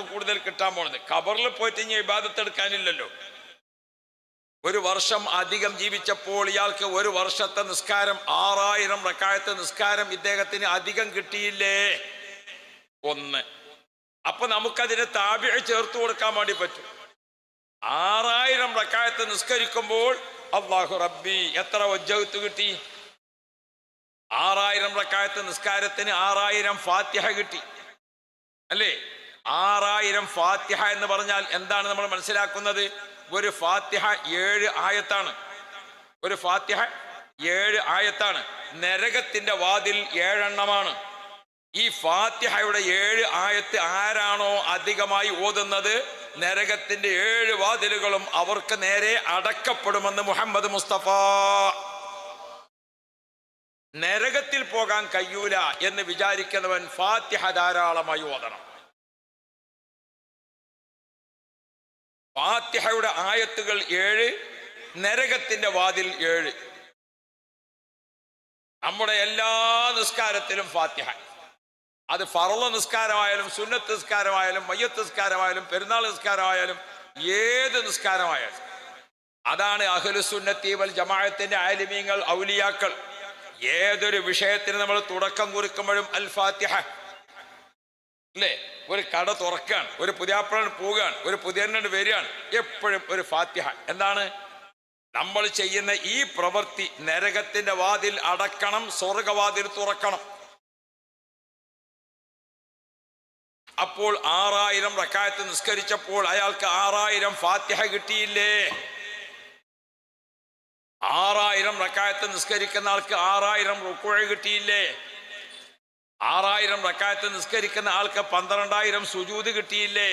കൂടുതൽ കിട്ടാൻ പോണത് ഖബറിൽ പോയിട്ട് ഇനി ഇബാദത്ത് എടുക്കാനില്ലല്ലോ. ഒരു വർഷം അധികം ജീവിച്ചപ്പോൾ ഇയാൾക്ക് ഒരു വർഷത്തെ നിസ്കാരം ആറായിരം റക്കായത്തെ നിസ്കാരം ഇദ്ദേഹത്തിന് അധികം കിട്ടിയില്ലേ? ഒന്ന്. അപ്പൊ നമുക്കതിനെ താപിഴ ചേർത്ത് കൊടുക്കാൻ വേണ്ടി പറ്റും. ആറായിരം റക്കായത്ത് നിസ്കരിക്കുമ്പോൾ അള്ളാഹു റബ്ബി എത്ര ഒജ്ജത്ത് കിട്ടി? ആറായിരം റക്കായത്ത് നിസ്കാരത്തിന് ആറായിരം ഫാത്തിഹ കിട്ടി. അല്ലേ? ആറായിരം ഫാത്തിഹ എന്ന് പറഞ്ഞാൽ എന്താണ് നമ്മൾ മനസ്സിലാക്കുന്നത്? ഒരു ഫാത്തിഹ ഏഴ് ആയത്താണ്. ഒരു ഫാത്തിഹ ഏഴ് ആയത്താണ്. നരകത്തിന്റെ വാതിൽ ഏഴെണ്ണമാണ്. ഈ ഫാത്തിഹയുടെ ഏഴ് ആയത്ത് ആരാണോ അധികമായി ഓതുന്നത്? നരകത്തിന്റെ ഏഴ് വാതിലുകളും അവർക്ക് നേരെ അടക്കപ്പെടുമെന്ന് മുഹമ്മദ് മുസ്തഫ. നരകത്തിൽ പോകാൻ കഴിയൂല എന്ന് വിചാരിക്കുന്നവൻ ഫാത്തിഹ ധാരാളമായി ഓതണം. ഫാത്തിഹയുടെ ആയത്തുകൾ ഏഴ് നരകത്തിന്റെ വാതിൽ ഏഴ്. നമ്മുടെ എല്ലാ നിസ്കാരത്തിലും ഫാത്തിഹ. അത് ഫറള നിസ്കാരമായാലും സുന്നത്ത് നിസ്കാരമായാലും മയ്യത്ത് നിസ്കാരമായാലും പെരുന്നാൾ നിസ്കാരമായാലും ഏത് നിസ്കാരമായാലും. അതാണ് അഹ്ലുസുന്നത്തി വൽ ജമാഅത്തിന്റെ ആലിമീങ്ങൾ ഔലിയാക്കൾ. ഏതൊരു വിഷയത്തിന് നമ്മൾ തുടക്കം കുറിക്കുമ്പോഴും അൽ ഫാത്തിഹ. അല്ലേ ഒരു കട തുറക്കുകയാണ് ഒരു പുതിയാപ്പഴൻ പോവുകയാണ് ഒരു പുതിയണ്ണൻ വരികയാണ് എപ്പോഴും ഒരു ഫാത്തിഹ. എന്താണ്? നമ്മൾ ചെയ്യുന്ന ഈ പ്രവൃത്തി നരകത്തിന്റെ വാതിൽ അടക്കണം സ്വർഗവാതിൽ തുറക്കണം. അപ്പോൾ ആറായിരം റക്കായത്ത് നിസ്കരിച്ചപ്പോൾ അയാൾക്ക് ആറായിരം ഫാത്തിഹ കിട്ടിയില്ലേ? ആറായിരം റക്കായത്ത് നിസ്കരിക്കുന്ന ആൾക്ക് ആറായിരം റുക്കുഴ കിട്ടിയില്ലേ? ആറായിരം റക്കായത്ത് നിസ്കരിക്കുന്ന ആൾക്ക് പന്ത്രണ്ടായിരം സുജൂത് കിട്ടിയില്ലേ?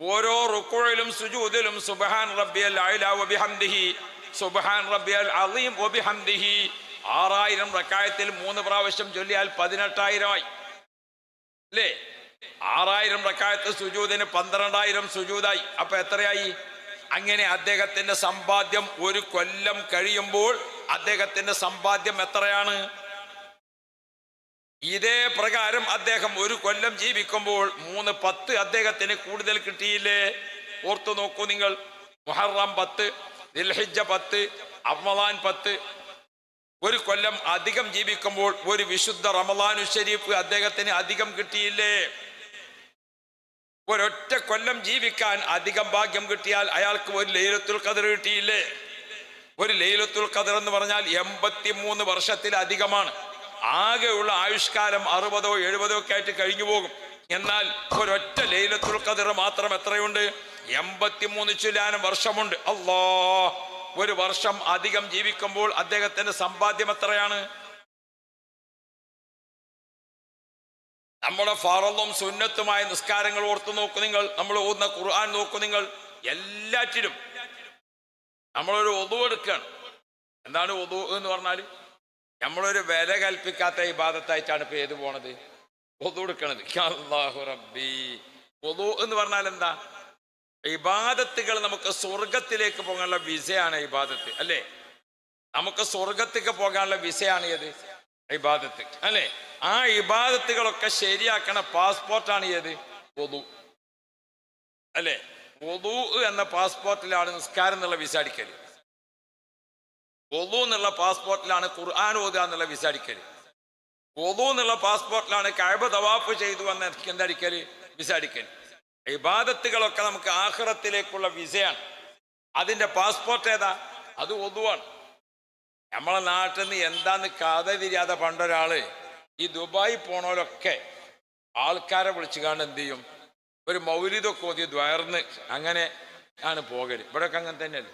ഓരോ റുക്കുഴിലും സുജൂദിലും സുബഹാൻ റബ്ബിയൽ അഅ്ല വബിഹംദിഹി സുബഹാൻ റബ്ബിയൽ അളീം ബിഹംദിഹി ആറായിരം റക്കായത്തിൽ മൂന്ന് പ്രാവശ്യം ചൊല്ലിയാൽ പതിനെട്ടായിരമായി. അല്ലേ ആറായിരം റക്കായത്ത് സുജൂതിന് പന്ത്രണ്ടായിരം സുജൂതായി. അപ്പൊ എത്രയായി? അങ്ങനെ അദ്ദേഹത്തിന്റെ സമ്പാദ്യം ഒരു കൊല്ലം കഴിയുമ്പോൾ അദ്ദേഹത്തിന്റെ സമ്പാദ്യം എത്രയാണ്? ഇതേ പ്രകാരം അദ്ദേഹം ഒരു കൊല്ലം ജീവിക്കുമ്പോൾ മൂന്ന് പത്ത് അദ്ദേഹത്തിന് കൂടുതൽ കിട്ടിയില്ലേ? ഓർത്തു നോക്കൂ നിങ്ങൾ. മുഹറം പത്ത് ദിൽഹിജ പത്ത് അമലാൻ പത്ത്. ഒരു കൊല്ലം അധികം ജീവിക്കുമ്പോൾ ഒരു വിശുദ്ധ റമദാനു ഷരീഫ് അദ്ദേഹത്തിന് അധികം കിട്ടിയില്ലേ? ഒരൊറ്റ കൊല്ലം ജീവിക്കാൻ അധികം ഭാഗ്യം കിട്ടിയാൽ അയാൾക്ക് ഒരു ലൈലത്തുൽ കതിർ കിട്ടിയില്ലേ? ഒരു ലൈലത്തുൽ കതിർ എന്ന് പറഞ്ഞാൽ എൺപത്തി മൂന്ന് വർഷത്തിലധികമാണ്. ആകെയുള്ള ആയുഷ്കാലം അറുപതോ എഴുപതോ ഒക്കെ ആയിട്ട് കഴിഞ്ഞു പോകും. എന്നാൽ ഒരൊറ്റ ലൈലത്തുൽ കതിർ മാത്രം എത്രയുണ്ട്? എൺപത്തിമൂന്ന് ചുലാനം വർഷമുണ്ട്. അല്ലോ ഒരു വർഷം അധികം ജീവിക്കുമ്പോൾ അദ്ദേഹത്തിന്റെ സമ്പാദ്യം എത്രയാണ്? നമ്മുടെ ഫറലും സുന്നത്തുമായ നിസ്കാരങ്ങൾ ഓർത്തു നോക്കു നിങ്ങൾ. നമ്മൾ ഓതുന്ന ഖുർആൻ നോക്കു നിങ്ങൾ. എല്ലാറ്റിലും നമ്മളൊരു ഒതു എടുക്കുകയാണ് എന്താണ് ഒതു എന്ന് പറഞ്ഞാൽ നമ്മളൊരു വില കൽപ്പിക്കാത്ത ഇബാദത്തായിട്ടാണ് ഇപ്പൊ ഏത് പോണത്? പൊതു എടുക്കണത്. അല്ലാഹു റബ്ബി. ഒതു എന്ന് പറഞ്ഞാൽ എന്താ? ഇബാദത്തുകൾ നമുക്ക് സ്വർഗത്തിലേക്ക് പോകാനുള്ള വിസയാണ് ഇബാദത്ത് അല്ലേ? നമുക്ക് സ്വർഗത്തേക്ക് പോകാനുള്ള വിസയാണ് ഏത്? ഇബാദത്ത് അല്ലേ? ആ ഇബാദത്തുകളൊക്കെ ശരിയാക്കണ പാസ്പോർട്ടാണ് ഏത്? ഒതു അല്ലേ? ഒതു എന്ന പാസ്പോർട്ടിലാണ് നിസ്കാരം എന്നുള്ള വിസ അടിക്കൽ. ഒതു എന്നുള്ള പാസ്പോർട്ടിലാണ് ഖുർആൻ ഓതുക എന്നുള്ള വിസാരിക്കൽ ഒതു എന്നുള്ള പാസ്പോർട്ടിലാണ് കഴബ തവാപ്പ് ചെയ്തു വന്ന എന്തടിക്കൽ വിസാരിക്കൽ ഇബാദത്തുകളൊക്കെ നമുക്ക് ആഹ്റത്തിലേക്കുള്ള വിസയാണ്. അതിന്റെ പാസ്പോർട്ട് ഏതാ? അത് ഒതുവാണ് നമ്മളെ നാട്ടിൽ നിന്ന് എന്താന്ന് കഥ തിരിയാതെ പണ്ടൊരാൾ ഈ ദുബായി പോണോലൊക്കെ ആൾക്കാരെ വിളിച്ചു കാണും എന്ത് ചെയ്യും? ഒരു മൗലിതൊക്കെ ഓതി ദ്വയർന്ന് അങ്ങനെ ആണ് പോകൽ. ഇവിടെയൊക്കെ അങ്ങനെ തന്നെയല്ലേ?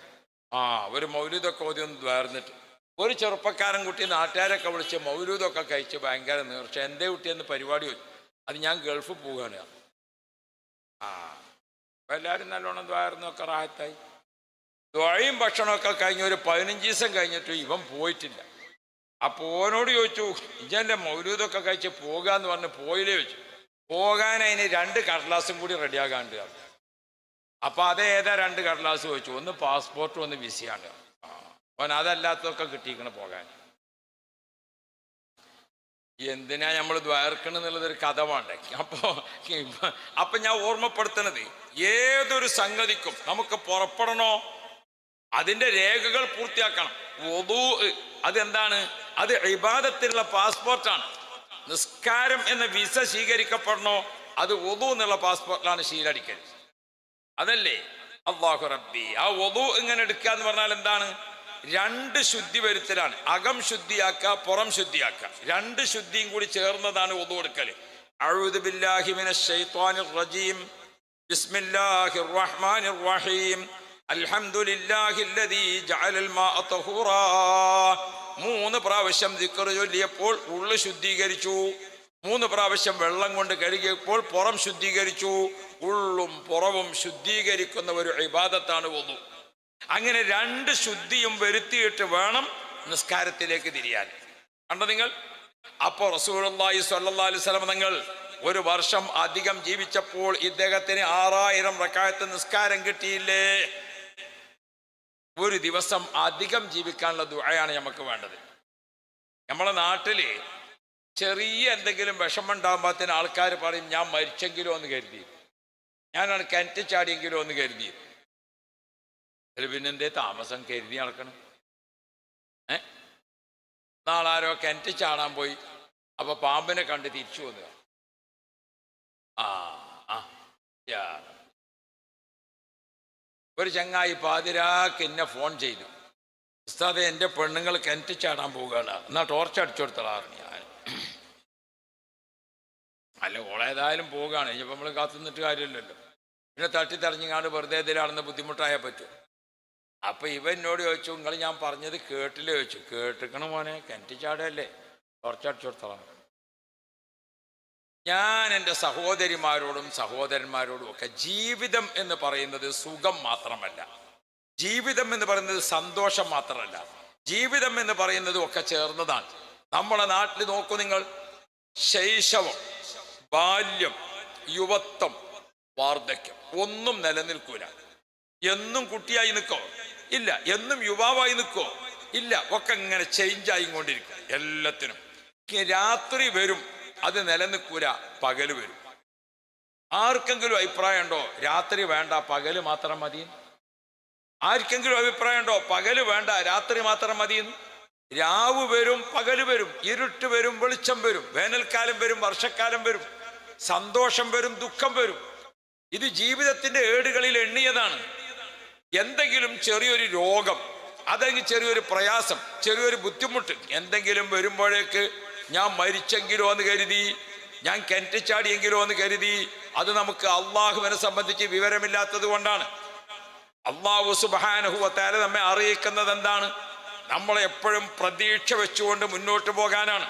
ആ ഒരു മൗലൂദൊക്കെ ഓതി ഒന്ന് വേർന്നിട്ട്. ഒരു ചെറുപ്പക്കാരൻ കുട്ടി നാട്ടുകാരൊക്കെ വിളിച്ച് മൗലൂദൊക്കെ കഴിച്ച് ഭയങ്കര നീർച്ച. എന്തേ കുട്ടിയെന്ന് പരിപാടി വെച്ചു അത് ഞാൻ ഗൾഫ് പോവുകയാണ്. ആ അപ്പം എല്ലാവരും നല്ലോണം ദ്വാരുന്നൊക്കെ റാഹത്തായി. ദ്വഴയും ഭക്ഷണമൊക്കെ കഴിഞ്ഞ ഒരു പതിനഞ്ച് ദിവസം കഴിഞ്ഞിട്ട് ഇവൻ പോയിട്ടില്ല. അപ്പോൾ ഓനോട് ചോദിച്ചു ഇജന്റെ മൗലൂദൊക്കെ കഴിച്ച് പോകാന്ന് പറഞ്ഞ് പോയില്ലേ ചോദിച്ചു. പോകാൻ അതിന് രണ്ട് കടലാസും കൂടി റെഡിയാകാണ്ട് അപ്പൊ അത് ഏതാ രണ്ട് കടലാസ് ചോദിച്ചു. ഒന്ന് പാസ്പോർട്ട് ഒന്ന് വിസയാണ് അവൻ അതല്ലാത്തതൊക്കെ കിട്ടിയിരിക്കണം പോകാൻ. എന്തിനാ നമ്മൾ ദ്വാരക്കണം എന്നുള്ളതൊരു കഥ വേണ്ടേ? അപ്പോ അപ്പൊ ഞാൻ ഓർമ്മപ്പെടുത്തണത് ഏതൊരു സംഗതിക്കും നമുക്ക് പുറപ്പെടണോ? അതിന്റെ രേഖകൾ പൂർത്തിയാക്കണം. വധു അതെന്താണ്? അത് ഇബാദത്തിലുള്ള പാസ്പോർട്ടാണ് നിസ്കാരം എന്ന വിസ സ്വീകരിക്കപ്പെടണോ? അത് വധു എന്നുള്ള പാസ്പോർട്ടിലാണ് ശീലടിക്കൽ. അതല്ലേ? അള്ളാഹു റബ്ബി. ആ വധു ഇങ്ങനെ എടുക്കുക എന്ന് പറഞ്ഞാൽ എന്താണ്? രണ്ട് ശുദ്ധി വരുത്തലാണ്. അകം ശുദ്ധിയാക്കുക പുറം ശുദ്ധിയാക്കുക. രണ്ട് ശുദ്ധിയും കൂടി ചേർന്നതാണ് മാഅ തഹൂറാ. മൂന്ന് പ്രാവശ്യം ദിക്ർ ചൊല്ലിയപ്പോൾ ഉള്ളു ശുദ്ധീകരിച്ചു. മൂന്ന് പ്രാവശ്യം വെള്ളം കൊണ്ട് കഴുകിയപ്പോൾ പുറം ശുദ്ധീകരിച്ചു. ഉള്ളും പുറവും ശുദ്ധീകരിക്കുന്ന ഒരു ഇബാദത്താണ് വന്നു അങ്ങനെ രണ്ട് ശുദ്ധിയും വരുത്തിയിട്ട് വേണം നിസ്കാരത്തിലേക്ക് തിരിയാൻ. കണ്ടോ നിങ്ങൾ? അപ്പോൾ റസൂലി സ്വല്ലല്ലാഹി അലൈഹി വസല്ലം നിങ്ങൾ ഒരു വർഷം അധികം ജീവിച്ചപ്പോൾ ഇദ്ദേഹത്തിന് ആറായിരം റക്കായത്ത് നിസ്കാരം കിട്ടിയില്ലേ? ഒരു ദിവസം അധികം ജീവിക്കാനുള്ള ദുഴയാണ് നമുക്ക് വേണ്ടത്. നമ്മളെ നാട്ടിൽ ചെറിയ എന്തെങ്കിലും വിഷമം ഉണ്ടാകുമ്പോഴത്തേന് ആൾക്കാർ പറയും ഞാൻ മരിച്ചെങ്കിലോ എന്ന് കരുതി. ഞാനാണ് കിണറ്റ് ചാടിയെങ്കിലോ എന്ന് കരുതി. അതിൽ പിന്നെന്തേ താമസം കരുതി നടക്കണം. ഏ? നാളാരോ കിണറ്റ് ചാടാൻ പോയി. അപ്പൊ പാമ്പിനെ കണ്ട് തിരിച്ചു വന്നു. ആ. ഒരു ചങ്ങായി പാതിരാക്ക് എന്നെ ഫോൺ ചെയ്തു. ഉസ്താദെ എന്റെ പെണ്ണുങ്ങൾ കിണറ്റ് ചാടാൻ പോവുകയാണ്. എന്നാ ടോർച്ച് അടിച്ചു കൊടുത്തളാറിന് ഞാൻ. അല്ല ഓളേതായാലും പോവുകയാണ്. ഇനിയിപ്പോൾ നമ്മൾ കാത്തുനിന്നിട്ട് കാര്യമില്ലല്ലോ. പിന്നെ തട്ടി തെരഞ്ഞങ്ങാണ്ട് വെറുതെ ഇതിലാണെന്ന് ബുദ്ധിമുട്ടായാൽ പറ്റും. അപ്പൊ ഇവ എന്നോട് ചോദിച്ചു നിങ്ങൾ ഞാൻ പറഞ്ഞത് കേട്ടില്ല? ചോദിച്ചു. കേട്ടിക്കണം മോനെ കിണറ്റ് ചാടല്ലേ ടോർച്ച് അടിച്ചു കൊടുത്തളാം ഞാൻ എന്റെ സഹോദരിമാരോടും സഹോദരന്മാരോടും ഒക്കെ ജീവിതം എന്ന് പറയുന്നത് സുഖം മാത്രമല്ല. ജീവിതം എന്ന് പറയുന്നത് സന്തോഷം മാത്രമല്ല. ജീവിതം എന്ന് പറയുന്നത് ഒക്കെ ചേർന്നതാണ്. നമ്മുടെ നാട്ടിൽ നോക്കൂ നിങ്ങൾ. ശൈശവം ബാല്യം യുവത്വം വാർദ്ധക്യം. ഒന്നും നിലനിൽക്കൂല. എന്നും കുട്ടിയായി നിൽക്കോ ഇല്ല. എന്നും യുവാവായി നിൽക്കോ ഇല്ല. ഒക്കെ ഇങ്ങനെ ചേഞ്ച് ആയിക്കൊണ്ടിരിക്കും എല്ലാത്തിനും. രാത്രി വരും. അത് നിലനിൽക്കൂല. പകൽ വരും. ആർക്കെങ്കിലും അഭിപ്രായം ഉണ്ടോ? രാത്രി വേണ്ട പകൽ മാത്രം മതി ആർക്കെങ്കിലും അഭിപ്രായം ഉണ്ടോ? പകൽ വേണ്ട രാത്രി മാത്രം മതി രാവ് വരും പകൽ വരും. ഇരുട്ട് വരും വെളിച്ചം വരും. വേനൽക്കാലം വരും വർഷക്കാലം വരും. സന്തോഷം വരും ദുഃഖം വരും. ഇത് ജീവിതത്തിന്റെ ഏടുകളിൽ എണ്ണിയതാണ്. എന്തെങ്കിലും ചെറിയൊരു രോഗം അതെങ്കിൽ ചെറിയൊരു പ്രയാസം ചെറിയൊരു ബുദ്ധിമുട്ട് എന്തെങ്കിലും വരുമ്പോഴേക്ക് ഞാൻ മരിച്ചെങ്കിലോ എന്ന് കരുതി ഞാൻ കെന്റിച്ചാടിയെങ്കിലോ ചാടിയെങ്കിലോ എന്ന് കരുതി അത് നമുക്ക് അള്ളാഹുവിനെ സംബന്ധിച്ച് വിവരമില്ലാത്തത് കൊണ്ടാണ്. അള്ളാഹു സുബാനഹുവത്താല നമ്മെ അറിയിക്കുന്നത് എന്താണ് നമ്മളെപ്പോഴും പ്രതീക്ഷ വെച്ചുകൊണ്ട് മുന്നോട്ട് പോകാനാണ്.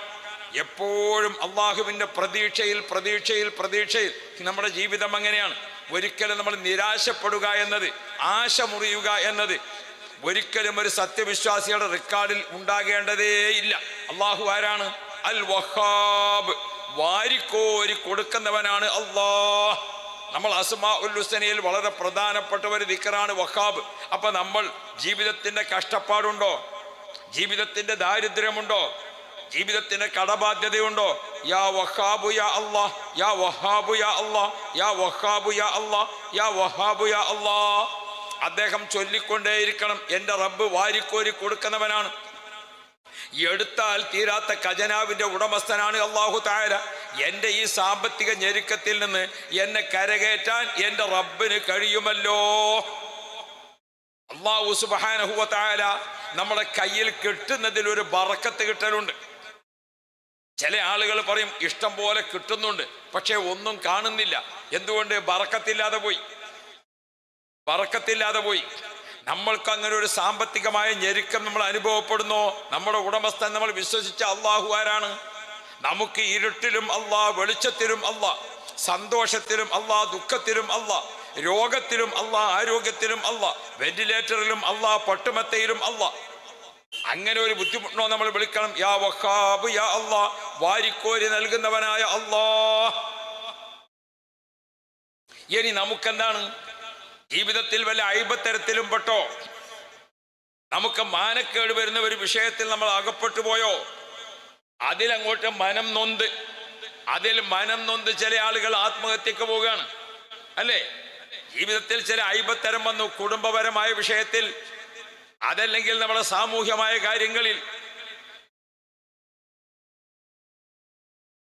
എപ്പോഴും അള്ളാഹുവിന്റെ പ്രതീക്ഷയിൽ പ്രതീക്ഷയിൽ പ്രതീക്ഷയിൽ. നമ്മുടെ ജീവിതം അങ്ങനെയാണ് ഒരിക്കലും നമ്മൾ നിരാശപ്പെടുക എന്നത് ആശ മുറിയുക എന്നത് ഒരിക്കലും ഒരു സത്യവിശ്വാസിയുടെ റെക്കോർഡിൽ ഉണ്ടാകേണ്ടതേ ഇല്ല. അള്ളാഹു ആരാണ്? അൽ വഹാബ് വാരിക്കോരി കൊടുക്കുന്നവനാണ് അള്ളാഹ്. നമ്മൾ അസ്മാ ഉല്ലുസനയിൽ വളരെ പ്രധാനപ്പെട്ട ഒരു ദിക്കറാണ് വഹാബ്. അപ്പൊ നമ്മൾ ജീവിതത്തിന്റെ കഷ്ടപ്പാടുണ്ടോ? ജീവിതത്തിന്റെ ദാരിദ്ര്യമുണ്ടോ? ജീവിതത്തിന്റെ കടബാധ്യതയുണ്ടോ? യാ വഹാബു യാ അല്ലാ യാ വഹാബു യാ അല്ലാ യാ വഹാബു യാ അല്ലാ യാ വഹാബു യാ അല്ലാ അദ്ദേഹം ചൊല്ലിക്കൊണ്ടേയിരിക്കണം. എന്റെ റബ്ബ് വാരിക്കോരി കൊടുക്കുന്നവനാണ്. എടുത്താൽ തീരാത്ത ഖജനാവിന്റെ ഉടമസ്ഥനാണ് അള്ളാഹു താര എന്റെ ഈ സാമ്പത്തിക ഞെരുക്കത്തിൽ നിന്ന് എന്നെ കരകയറ്റാൻ എന്റെ റബ്ബിന് കഴിയുമല്ലോ. അള്ളാഹു സുബാനഹുവ താര നമ്മുടെ കയ്യിൽ കിട്ടുന്നതിൽ ഒരു ബറക്കത്ത് കിട്ടലുണ്ട്. ചില ആളുകൾ പറയും ഇഷ്ടം പോലെ കിട്ടുന്നുണ്ട് പക്ഷെ ഒന്നും കാണുന്നില്ല. എന്തുകൊണ്ട്? ബറക്കത്തില്ലാതെ പോയി. ബറക്കത്തില്ലാതെ പോയി. നമ്മൾക്ക് അങ്ങനെ ഒരു സാമ്പത്തികമായ ഞെരുക്കം നമ്മൾ അനുഭവപ്പെടുന്നു? നമ്മുടെ ഉടമസ്ഥൻ നമ്മൾ വിശ്വസിച്ച അള്ളാഹു ആരാണ്? നമുക്ക് ഇരുട്ടിലും അള്ളാ വെളിച്ചത്തിലും അല്ല സന്തോഷത്തിലും അള്ളാ ദുഃഖത്തിലും അല്ല രോഗത്തിലും അള്ളാ ആരോഗ്യത്തിലും അല്ല വെന്റിലേറ്ററിലും അള്ളാ പട്ടുമത്തയിലും അല്ല അങ്ങനെ ഒരു ബുദ്ധിമുട്ടോ നമ്മൾ വിളിക്കണം യാ വഹാബ് യാ അള്ളാ വാരിക്കോരി നൽകുന്നവനായ അള്ളാ ഇനി നമുക്കെന്താണ്? ജീവിതത്തിൽ വല്ല അയിബത്തരത്തിലും പെട്ടോ? നമുക്ക് മാനക്കേട് വരുന്ന ഒരു വിഷയത്തിൽ നമ്മൾ അകപ്പെട്ടു പോയോ? അതിലങ്ങോട്ട് മനം നൊന്ത്. അതിൽ മനം നൊന്ത് ചില ആളുകൾ ആത്മഹത്യക്ക് പോവുകയാണ്. അല്ലേ? ജീവിതത്തിൽ ചില അയിബത്തരം വന്നു കുടുംബപരമായ വിഷയത്തിൽ. അതല്ലെങ്കിൽ നമ്മുടെ സാമൂഹ്യമായ കാര്യങ്ങളിൽ.